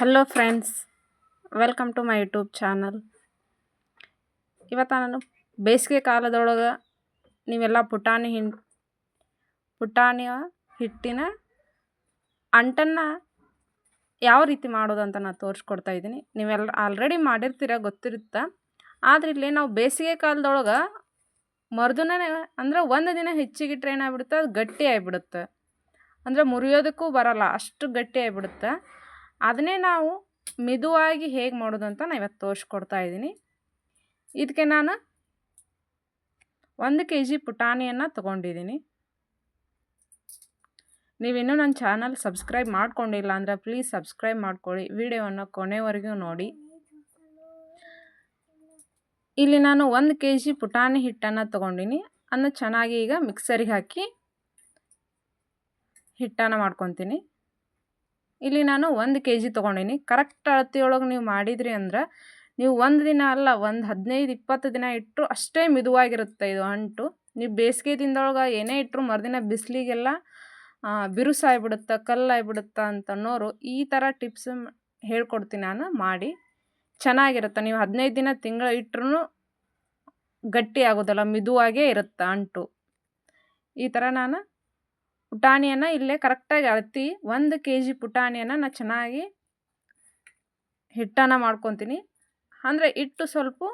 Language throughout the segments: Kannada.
Hello friends welcome to my YouTube channel ಇವತ್ತು ನಾನು ಬೇಸಿಗೆ ಕಾಲದೊಳಗೆ ನೀವೆಲ್ಲ ಪುಟಾಣಿ ಹಿಂ ಪುಟಾಣಿಯ ಹಿಟ್ಟಿನ ಅಂಟನ್ನು ಯಾವ ರೀತಿ ಮಾಡೋದು ಅಂತ ನಾನು ತೋರಿಸ್ಕೊಡ್ತಾ ಇದ್ದೀನಿ. ನೀವೆಲ್ಲ ಆಲ್ರೆಡಿ ಮಾಡಿರ್ತೀರ, ಗೊತ್ತಿರುತ್ತೆ? ಆದರೆ ಇಲ್ಲಿ ನಾವು ಬೇಸಿಗೆ ಕಾಲದೊಳಗೆ ಮರುದಿನನೇ, ಅಂದ್ರೆ ಒಂದು ದಿನ ಹೆಚ್ಚಿಗಿಟ್ರೆ ಏನಾಗ್ಬಿಡುತ್ತೆ? ಅದು ಗಟ್ಟಿ ಆಗಿಬಿಡುತ್ತೆ. ಅಂದರೆ ಮುರಿಯೋದಕ್ಕೂ ಬರಲ್ಲ, ಅಷ್ಟು ಗಟ್ಟಿ ಆಗಿಬಿಡುತ್ತೆ. ಅದನ್ನೇ ನಾವು ಮೆದುವಾಗಿ ಹೇಗೆ ಮಾಡೋದು ಅಂತ ನಾನು ಇವತ್ತು ತೋರಿಸ್ಕೊಡ್ತಾ ಇದ್ದೀನಿ ಇದಕ್ಕೆ ನಾನು ಒಂದು ಕೆ ಜಿ ಪುಟಾಣಿಯನ್ನು ತೊಗೊಂಡಿದ್ದೀನಿ ನೀವಿನ್ನೂ ನನ್ನ ಚಾನಲ್ ಸಬ್ಸ್ಕ್ರೈಬ್ ಮಾಡ್ಕೊಂಡಿಲ್ಲ ಅಂದರೆ ಪ್ಲೀಸ್ ಸಬ್ಸ್ಕ್ರೈಬ್ ಮಾಡ್ಕೊಳ್ಳಿ. ವಿಡಿಯೋವನ್ನು ಕೊನೆವರೆಗೂ ನೋಡಿ. ಇಲ್ಲಿ ನಾನು ಒಂದು ಕೆ ಜಿ ಪುಟಾಣಿ ಹಿಟ್ಟನ್ನು ತೊಗೊಂಡಿನಿ. ಅದನ್ನು ಚೆನ್ನಾಗಿ ಈಗ ಮಿಕ್ಸರಿಗೆ ಹಾಕಿ ಹಿಟ್ಟನ್ನು ಮಾಡ್ಕೊತೀನಿ. ಇಲ್ಲಿ ನಾನು ಒಂದು ಕೆ ಜಿ ತೊಗೊಂಡೀನಿ. ಕರೆಕ್ಟ್ ಅಳತೆಯೊಳಗೆ ನೀವು ಮಾಡಿದ್ರಿ ಅಂದ್ರೆ ನೀವು ಒಂದು ದಿನ ಅಲ್ಲ, ಒಂದು ಹದಿನೈದು, ಇಪ್ಪತ್ತು ದಿನ ಇಟ್ಟರು ಅಷ್ಟೇ ಮಿದುವಾಗಿರುತ್ತೆ ಇದು ಅಂಟು. ನೀವು ಬೇಸಿಗೆ ದಿನದೊಳಗೆ ಏನೇ ಇಟ್ಟರು ಮರುದಿನ ಬಿಸಿಲಿಗೆಲ್ಲ ಬಿರುಸಾಗ್ಬಿಡುತ್ತೆ ಅಂತ ಅನ್ನೋರು ಈ ಥರ ಟಿಪ್ಸ್ ಹೇಳ್ಕೊಡ್ತೀನಿ ನಾನು ಮಾಡಿ. ಚೆನ್ನಾಗಿರುತ್ತೆ. ನೀವು ಹದಿನೈದು ದಿನ ತಿಂಗಳು ಇಟ್ಟರು ಗಟ್ಟಿ ಆಗೋದಲ್ಲ, ಮಿದುವಾಗೇ ಇರುತ್ತೆ ಅಂಟು. ಈ ಥರ ನಾನು ಪುಟಾಣಿಯನ್ನು ಇಲ್ಲೇ ಕರೆಕ್ಟಾಗಿ ಅಳತಿ ಒಂದು ಕೆ ಜಿ ಪುಟಾಣಿಯನ್ನು ನಾನು ಚೆನ್ನಾಗಿ ಹಿಟ್ಟನ್ನು ಮಾಡ್ಕೊತೀನಿ. ಅಂದರೆ ಹಿಟ್ಟು ಸ್ವಲ್ಪ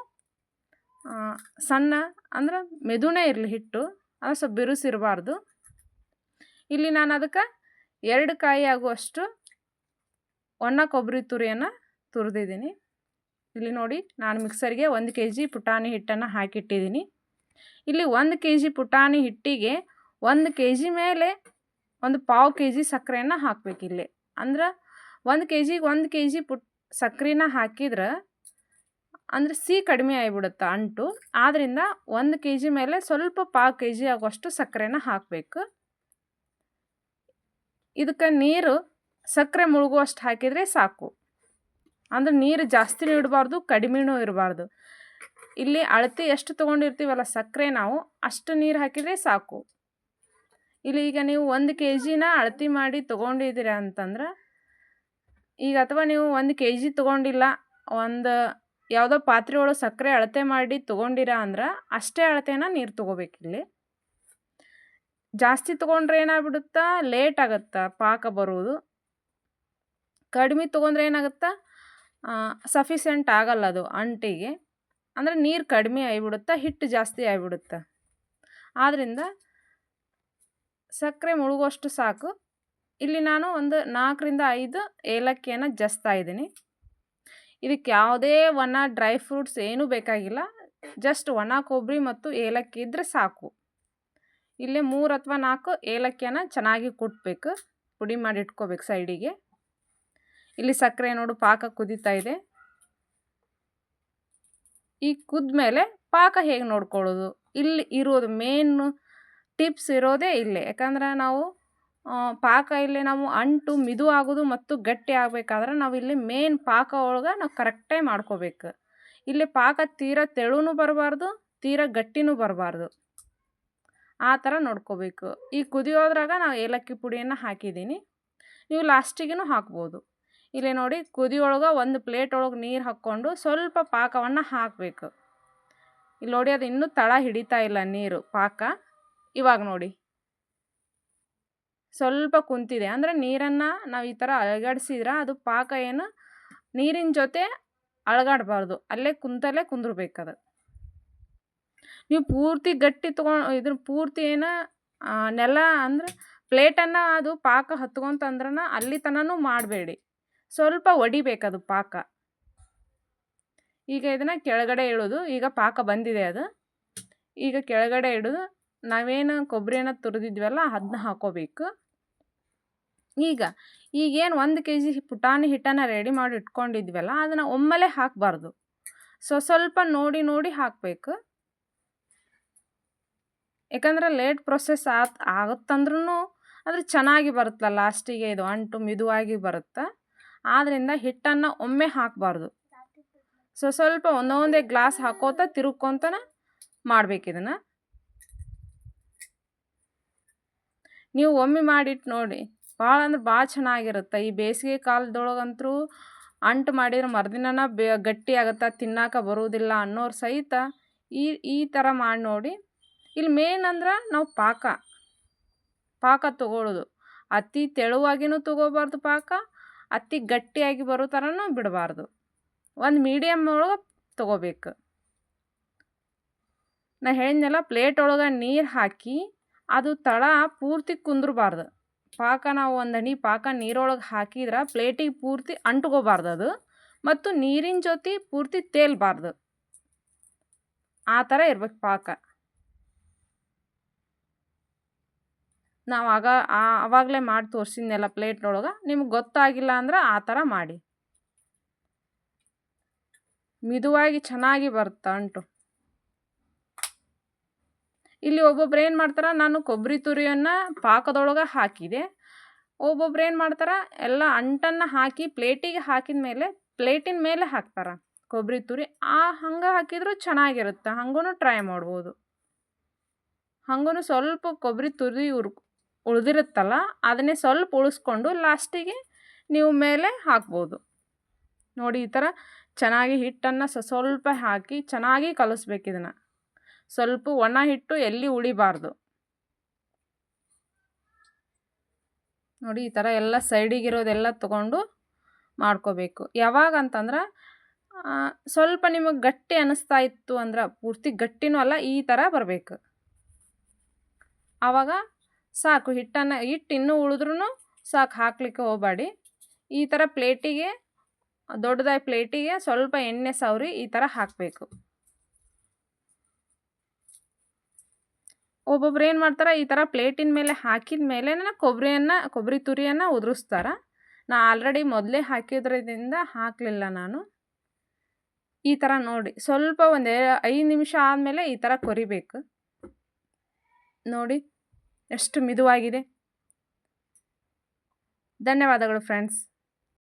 ಸಣ್ಣ ಅಂದ್ರೆ ಮೆದುನೇ ಇರಲಿ ಹಿಟ್ಟು ಅದು ಸ್ವಲ್ಪ ಬಿರುಸಿರಬಾರ್ದು. ಇಲ್ಲಿ ನಾನು ಅದಕ್ಕೆ ಎರಡು ಕಾಯಿ ಆಗುವಷ್ಟು ಒಣ ಕೊಬ್ಬರಿ ತುರಿಯನ್ನು ತುರಿದಿದ್ದೀನಿ. ಇಲ್ಲಿ ನೋಡಿ ನಾನು ಮಿಕ್ಸರ್ಗೆ ಒಂದು ಕೆ ಜಿ ಪುಟಾಣಿ ಹಿಟ್ಟನ್ನು ಹಾಕಿಟ್ಟಿದ್ದೀನಿ. ಇಲ್ಲಿ ಒಂದು ಕೆ ಜಿ ಪುಟಾಣಿ ಹಿಟ್ಟಿಗೆ ಒಂದು ಕೆ ಜಿ ಮೇಲೆ ಒಂದು ಪಾವು ಕೆ ಜಿ ಸಕ್ಕರೆನ ಹಾಕಬೇಕಿಲ್ಲಿ ಅಂದ್ರೆ ಒಂದು ಕೆ ಜಿಗೆ ಒಂದು ಕೆ ಜಿ ಪುಟ್ ಸಕ್ಕರೆನ ಹಾಕಿದ್ರೆ ಅಂದ್ರೆ ಸಿಹಿ ಕಡಿಮೆ ಆಗಿಬಿಡುತ್ತೆ ಅಂಟು. ಆದ್ದರಿಂದ ಒಂದು ಕೆ ಜಿ ಮೇಲೆ ಸ್ವಲ್ಪ ಪಾವು ಕೆ ಜಿ ಆಗುವಷ್ಟು ಸಕ್ಕರೆನ ಹಾಕಬೇಕು. ಇದಕ್ಕೆ ನೀರು ಸಕ್ಕರೆ ಮುಳುಗುವಷ್ಟು ಹಾಕಿದರೆ ಸಾಕು. ಅಂದ್ರೆ ನೀರು ಜಾಸ್ತಿನೂ ಇಡಬಾರ್ದು, ಕಡಿಮೆನೂ ಇರಬಾರ್ದು. ಇಲ್ಲಿ ಅಳತೆ ಎಷ್ಟು ತೊಗೊಂಡಿರ್ತೀವಲ್ಲ ಸಕ್ಕರೆ ನಾವು ಅಷ್ಟು ನೀರು ಹಾಕಿದರೆ ಸಾಕು. ಇಲ್ಲಿ ಈಗ ನೀವು ಒಂದು ಕೆ ಜಿನ ಅಳತೆ ಮಾಡಿ ತೊಗೊಂಡಿದ್ದೀರ ಅಂತಂದ್ರೆ, ಈಗ ಅಥವಾ ನೀವು ಒಂದು ಕೆ ಜಿ ತೊಗೊಂಡಿಲ್ಲ, ಒಂದು ಯಾವುದೋ ಪಾತ್ರೆ ಒಳಗೆ ಸಕ್ಕರೆ ಅಳತೆ ಮಾಡಿ ತೊಗೊಂಡಿರ ಅಂದ್ರೆ ಅಷ್ಟೇ ಅಳತೆನ ನೀರು ತೊಗೋಬೇಕಿಲ್ಲಿ ಜಾಸ್ತಿ ತೊಗೊಂಡ್ರೆ ಏನಾಗ್ಬಿಡುತ್ತಾ, ಲೇಟ್ ಆಗುತ್ತೆ ಪಾಕ ಬರುವುದು ಕಡಿಮೆ ತೊಗೊಂಡ್ರೆ ಏನಾಗುತ್ತಾ ಸಫಿಷಿಯೆಂಟ್ ಆಗಲ್ಲ ಅದು ಅಂಟಿಗೆ. ಅಂದರೆ ನೀರು ಕಡಿಮೆ ಆಗಿಬಿಡುತ್ತೆ, ಹಿಟ್ಟು ಜಾಸ್ತಿ ಆಗಿಬಿಡುತ್ತೆ. ಆದ್ದರಿಂದ ಸಕ್ಕರೆ ಮುಳುಗುವಷ್ಟು ಸಾಕು. ಇಲ್ಲಿ ನಾನು ಒಂದು ನಾಲ್ಕರಿಂದ ಐದು ಏಲಕ್ಕಿಯನ್ನು ಜಸ್ತಾ ಇದ್ದೀನಿ. ಇದಕ್ಕೆ ಯಾವುದೇ ಒಣ, ಡ್ರೈ ಫ್ರೂಟ್ಸ್ ಏನೂ ಬೇಕಾಗಿಲ್ಲ. ಜಸ್ಟ್ ಒಣ ಕೊಬ್ಬರಿ ಮತ್ತು ಏಲಕ್ಕಿ ಇದ್ದರೆ ಸಾಕು. ಇಲ್ಲೇ ಮೂರು ಅಥವಾ ನಾಲ್ಕು ಏಲಕ್ಕಿಯನ್ನು ಚೆನ್ನಾಗಿ ಕುಟ್ಬೇಕು. ಪುಡಿ ಮಾಡಿ ಇಟ್ಕೋಬೇಕು ಸೈಡಿಗೆ. ಇಲ್ಲಿ ಸಕ್ಕರೆ ನೋಡು ಪಾಕ ಕುದೀತಾ ಇದೆ. ಈ ಕುದ್ಮೇಲೆ ಪಾಕ ಹೇಗೆ ನೋಡ್ಕೊಳ್ಳೋದು? ಇಲ್ಲಿ ಇರೋದು ಮೇನು ಟಿಪ್ಸ್ ಇರೋದೇ ಇಲ್ಲೇ. ಯಾಕಂದ್ರೆ ನಾವು ಪಾಕ ಇಲ್ಲಿ ನಾವು ಅಂಟು, ಮಿದು ಆಗೋದು ಮತ್ತು ಗಟ್ಟಿ ಆಗಬೇಕಾದ್ರೆ ನಾವು ಇಲ್ಲಿ ಮೇನ್ ಪಾಕ ಒಳಗೆ ನಾವು ಕರೆಕ್ಟಾಗಿ ಮಾಡ್ಕೋಬೇಕು. ಇಲ್ಲಿ ಪಾಕ ತೀರ ತೆಳುನೂ ಬರಬಾರ್ದು, ತೀರ ಗಟ್ಟಿನೂ ಬರಬಾರ್ದು. ಆ ಥರ ನೋಡ್ಕೋಬೇಕು. ಈ ಕುದಿಯೋದ್ರಾಗ ನಾವು ಏಲಕ್ಕಿ ಪುಡಿಯನ್ನು ಹಾಕಿದ್ದೀನಿ. ನೀವು ಲಾಸ್ಟಿಗೂ ಹಾಕ್ಬೋದು. ಇಲ್ಲಿ ನೋಡಿ ಕುದಿಯೊಳಗೆ ಒಂದು ಪ್ಲೇಟ್ ಒಳಗೆ ನೀರು ಹಾಕ್ಕೊಂಡು ಸ್ವಲ್ಪ ಪಾಕವನ್ನು ಹಾಕಬೇಕು. ಇಲ್ಲಿ ನೋಡಿ, ಅದು ಇನ್ನೂ ತಳ ಹಿಡಿತಾ ಇಲ್ಲ ನೀರು, ಪಾಕ. ಇವಾಗ ನೋಡಿ. ಸ್ವಲ್ಪ ಕುಂತಿದೆ. ಅಂದರೆ ನೀರನ್ನು ನಾವು ಈ ಥರ ಅಳಗಡಿಸಿದ್ರೆ ಅದು ಪಾಕ ಏನು ನೀರಿನ ಜೊತೆ ಅಳಗಾಡಬಾರ್ದು. ಅಲ್ಲೇ ಕುಂತಲ್ಲೇ ಕುಂದಿರ್ಬೇಕದು. ನೀವು ಪೂರ್ತಿ ಗಟ್ಟಿ ತೊಗೊಂಡು ಇದ್ರ ಪೂರ್ತಿ ಏನು ನೆಲ ಅಂದ್ರೆ ಪ್ಲೇಟನ್ನು ಅದು ಪಾಕ ಹತ್ಕೊಂತಂದ್ರನ ಅಲ್ಲಿ ತನೂ ಮಾಡಬೇಡಿ. ಸ್ವಲ್ಪ ಒಡಿಬೇಕದು ಪಾಕ. ಈಗ ಇದನ್ನು ಕೆಳಗಡೆ ಇಡೋದು. ಈಗ ಪಾಕ ಬಂದಿದೆ ಅದು. ಈಗ ಕೆಳಗಡೆ ಇಡೋದು. ನಾವೇನು ಕೊಬ್ಬರಿನ ತುರಿದಿದ್ವಲ್ಲ ಅದನ್ನ ಹಾಕೋಬೇಕು. ಈಗ, ಈಗೇನು ಒಂದು ಕೆ ಜಿ ಪುಟಾಣಿ ಹಿಟ್ಟನ್ನು ರೆಡಿ ಮಾಡಿ ಇಟ್ಕೊಂಡಿದ್ವಲ್ಲ ಅದನ್ನು ಒಮ್ಮೆಲೆ ಹಾಕಬಾರ್ದು. ಸೊ ಸ್ವಲ್ಪ ನೋಡಿ ನೋಡಿ ಹಾಕಬೇಕು. ಯಾಕಂದ್ರೆ ಲೇಟ್ ಪ್ರೊಸೆಸ್ ಆತ್ ಆಗುತ್ತಂದ್ರೂ ಅದು ಚೆನ್ನಾಗಿ ಬರುತ್ತಲ್ಲ, ಲಾಸ್ಟಿಗೆ ಇದು ಅಂಟು ಮಿದುವಾಗಿ ಬರುತ್ತೆ. ಆದ್ದರಿಂದ ಹಿಟ್ಟನ್ನು ಒಮ್ಮೆ ಹಾಕಬಾರ್ದು. ಸೊ ಸ್ವಲ್ಪ ಒಂದೊಂದೇ ಗ್ಲಾಸ್ ಹಾಕೋತ ತಿರುಗ್ಕೊತನ ಮಾಡ್ಬೇಕು ಇದನ್ನು ನೀವು ಒಮ್ಮೆ ಮಾಡಿಟ್ಟು ನೋಡಿ. ಭಾಳ ಅಂದ್ರೆ ಭಾಳ ಚೆನ್ನಾಗಿರುತ್ತೆ. ಈ ಬೇಸಿಗೆ ಕಾಲದೊಳಗಂತೂ ಅಂಟು ಮಾಡಿದ್ರೆ ಮರುದಿನನ ಬೇ ಗಟ್ಟಿ ಆಗುತ್ತೆ ತಿನ್ನಕ್ಕೆ ಬರುವುದಿಲ್ಲ ಅನ್ನೋರು ಸಹಿತ ಈ ಈ ಥರ ಮಾಡಿ ನೋಡಿ. ಇಲ್ಲಿ ಮೇನ್ ಅಂದ್ರೆ ನಾವು ಪಾಕ. ಪಾಕ ತಗೊಳ್ಳೋದು ಅತಿ ತೆಳುವಾಗಿನೂ ತಗೋಬಾರ್ದು ಪಾಕ, ಅತಿ ಗಟ್ಟಿಯಾಗಿ ಬರೋ ಥರನೂ ಬಿಡಬಾರ್ದು. ಒಂದು ಮೀಡಿಯಮ್ ಒಳಗೆ ತಗೋಬೇಕು. ನಾ ಹೇಳಿದ್ನಲ್ಲ ಪ್ಲೇಟ್ ಒಳಗೆ ನೀರು ಹಾಕಿ ಅದು ತಳ ಪೂರ್ತಿ ಕುಂದ್ರಬಾರ್ದು. ಪಾಕ ನಾವು ಒಂದು ಪಾಕ ನೀರೊಳಗೆ ಹಾಕಿದ್ರೆ ಪ್ಲೇಟಿಗೆ ಪೂರ್ತಿ ಅಂಟ್ಕೋಬಾರ್ದು ಅದು ಮತ್ತು ನೀರಿನ ಜೊತೆ ಪೂರ್ತಿ ತೇಲ್ಬಾರ್ದು. ಆ ಥರ ಇರ್ಬೇಕು ಪಾಕ. ನಾವು ಆಗ ಆವಾಗಲೇ ಮಾಡಿ ತೋರಿಸಿದ್ನೆಲ್ಲ ಪ್ಲೇಟ್ನೊಳಗೆ ನಿಮ್ಗೆ ಗೊತ್ತಾಗಿಲ್ಲ ಅಂದ್ರೆ ಆ ಥರ ಮಾಡಿ. ಮಿದುವಾಗಿ ಚೆನ್ನಾಗಿ ಬರುತ್ತೆ ಅಂಟು ಇಲ್ಲಿ ಒಬ್ಬೊಬ್ರು ಏನು ಮಾಡ್ತಾರೆ, ನಾನು ಕೊಬ್ಬರಿ ತುರಿಯನ್ನು ಪಾಕದೊಳಗೆ ಹಾಕಿದೆ. ಒಬ್ಬೊಬ್ರು ಏನು ಮಾಡ್ತಾರೆ, ಎಲ್ಲ ಅಂಟನ್ನು ಹಾಕಿ ಪ್ಲೇಟಿಗೆ ಹಾಕಿದ ಮೇಲೆ, ಪ್ಲೇಟಿನ ಮೇಲೆ ಹಾಕ್ತಾರೆ ಕೊಬ್ಬರಿ ತುರಿ. ಆ ಹಂಗೆ ಹಾಕಿದರೂ ಚೆನ್ನಾಗಿರುತ್ತೆ ಹಂಗೂ ಟ್ರೈ ಮಾಡ್ಬೋದು. ಹಂಗೂ ಸ್ವಲ್ಪ ಕೊಬ್ಬರಿ ತುರಿ ಉರ್, ಉಳಿದಿರುತ್ತಲ್ಲ, ಅದನ್ನೇ ಸ್ವಲ್ಪ ಉಳಿಸ್ಕೊಂಡು ಲಾಸ್ಟಿಗೆ ನೀವು ಮೇಲೆ ಹಾಕ್ಬೋದು. ನೋಡಿ ಈ ಥರ ಚೆನ್ನಾಗಿ ಹಿಟ್ಟನ್ನು ಸ್ವಲ್ಪ ಹಾಕಿ ಚೆನ್ನಾಗಿ ಕಲಿಸ್ಬೇಕು ಇದನ್ನು. ಸ್ವಲ್ಪ ಒಣ ಹಿಟ್ಟು ಎಲ್ಲಿ ಉಳಿಬಾರ್ದು. ನೋಡಿ, ಈ ಥರ ಎಲ್ಲ ಸೈಡಿಗಿರೋದೆಲ್ಲ ತೊಗೊಂಡು ಮಾಡ್ಕೋಬೇಕು. ಯಾವಾಗ ಅಂತಂದ್ರೆ ಸ್ವಲ್ಪ ನಿಮಗೆ ಗಟ್ಟಿ ಅನ್ನಿಸ್ತಾ ಇತ್ತು ಅಂದ್ರೆ, ಪೂರ್ತಿ ಗಟ್ಟಿನೂ ಅಲ್ಲ, ಈ ಥರ ಬರಬೇಕು. ಆವಾಗ ಸಾಕು, ಹಿಟ್ಟನ್ನು, ಹಿಟ್ಟು ಇನ್ನೂ ಉಳಿದ್ರೂ ಸಾಕು, ಹಾಕ್ಲಿಕ್ಕೆ ಹೋಗಬೇಡಿ. ಈ ಥರ ಪ್ಲೇಟಿಗೆ, ದೊಡ್ಡದಾಗಿ ಪ್ಲೇಟಿಗೆ ಸ್ವಲ್ಪ ಎಣ್ಣೆ ಸವರಿ ಈ ಥರ ಹಾಕಬೇಕು. ಒಬ್ಬೊಬ್ರು ಏನು ಮಾಡ್ತಾರೆ, ಈ ಥರ ಪ್ಲೇಟಿನ ಮೇಲೆ ಹಾಕಿದ ಮೇಲೆ ಕೊಬ್ಬರಿಯನ್ನು ಕೊಬ್ಬರಿ ತುರಿಯನ್ನು ಉದುರಿಸ್ತಾರೆ. ನಾ ಆಲ್ರೆಡಿ ಮೊದಲೇ ಹಾಕಿದ್ರಿಂದ ಹಾಕಲಿಲ್ಲ ನಾನು. ಈ ಥರ ನೋಡಿ, ಸ್ವಲ್ಪ ಒಂದು ಐದು ನಿಮಿಷ ಆದಮೇಲೆ ಈ ಥರ ಕೊರಿಬೇಕು. ನೋಡಿ, ಎಷ್ಟು ಮಿದುವಾಗಿದೆ. ಧನ್ಯವಾದಗಳು ಫ್ರೆಂಡ್ಸ್